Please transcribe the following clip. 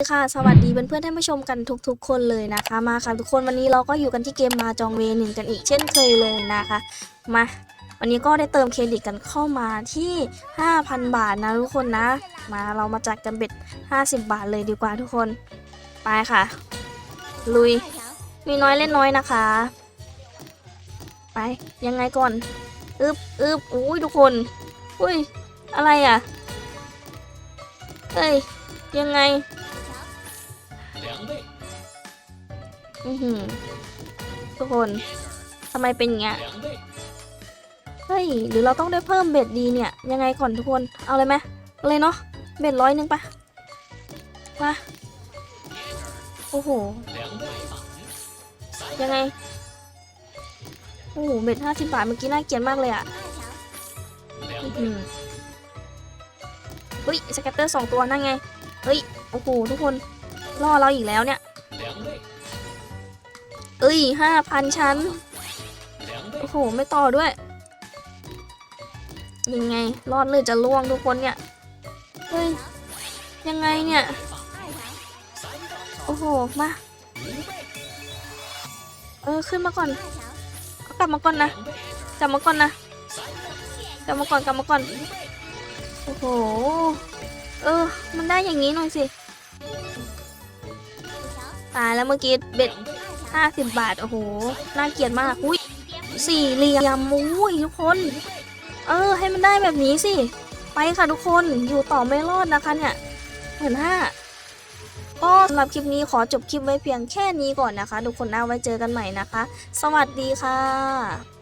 ค่ะสวัสดีเพื่อนๆท่านผู้ชมกันทุก ๆ คนเลยนะคะ มาค่ะทุกคนวันนี้เราก็อยู่กันที่เกมมาจองเวหนึ่งกันอีกเช่นเคยเลยนะคะมาวันนี้ก็ได้เติมเครดิตกันเข้ามาที่ 5,000 บาทนะทุกคนนะ มาเรามาจัดกันเบ็ด 50 บาทเลยดีกว่าทุกคน ไปค่ะ ลุย มีน้อยเล่นน้อยนะคะ ไปยังไงก่อนอึบอึบอุ้ยทุกคนอุ้ยอะไรอะเฮ้ยยังไง อือหือทุกคนทำไมเป็นอย่างเงี้ยเฮ้ย หรือเราต้องได้เพิ่มเบ็ดดีเนี่ย ยังไงก่อนทุกคน เอาเลยไหมเลยเนาะ เบ็ดร้อยหนึ่งปะมา โอ้โห ยังไง โอ้โห เบ็ดห้าสิบบาทเมื่อกี้น่าเกลียดมากเลยอะอื้อหือเฮ้ย สแกตเตอร์สองตัวนั่นไง เฮ้ย โอ้โห ทุกคน ล่อเราอีกแล้วเนี่ย เอ้ยห้าพันชั้น โอ้โห ไม่ต่อด้วย ยังไง รอดเลยจะล่วงทุกคนเนี่ย เฮ้ย ยังไงเนี่ย โอ้โห มา เออ ขึ้นมาก่อนกลับมาก่อนนะ กลับมาก่อนนะ กลับมาก่อน กลับมาก่อน โอ้โห เออ มันได้อย่างนี้หน่อยสิ ตายแล้วเมื่อกี้เบ็ด ห้าสิบบาท โอ้โห น่าเกลียดมาก อุ้ยสี่เหลี่ยมอุ้ยทุกคน เออ ให้มันได้แบบนี้สิ ไปค่ะทุกคน อยู่ต่อไม่รอดนะคะเนี่ยเหมือนห้าก็สำหรับคลิปนี้ขอจบคลิปไว้เพียงแค่นี้ก่อนนะคะ ทุกคนเอาไว้เจอกันใหม่นะคะ สวัสดีค่ะ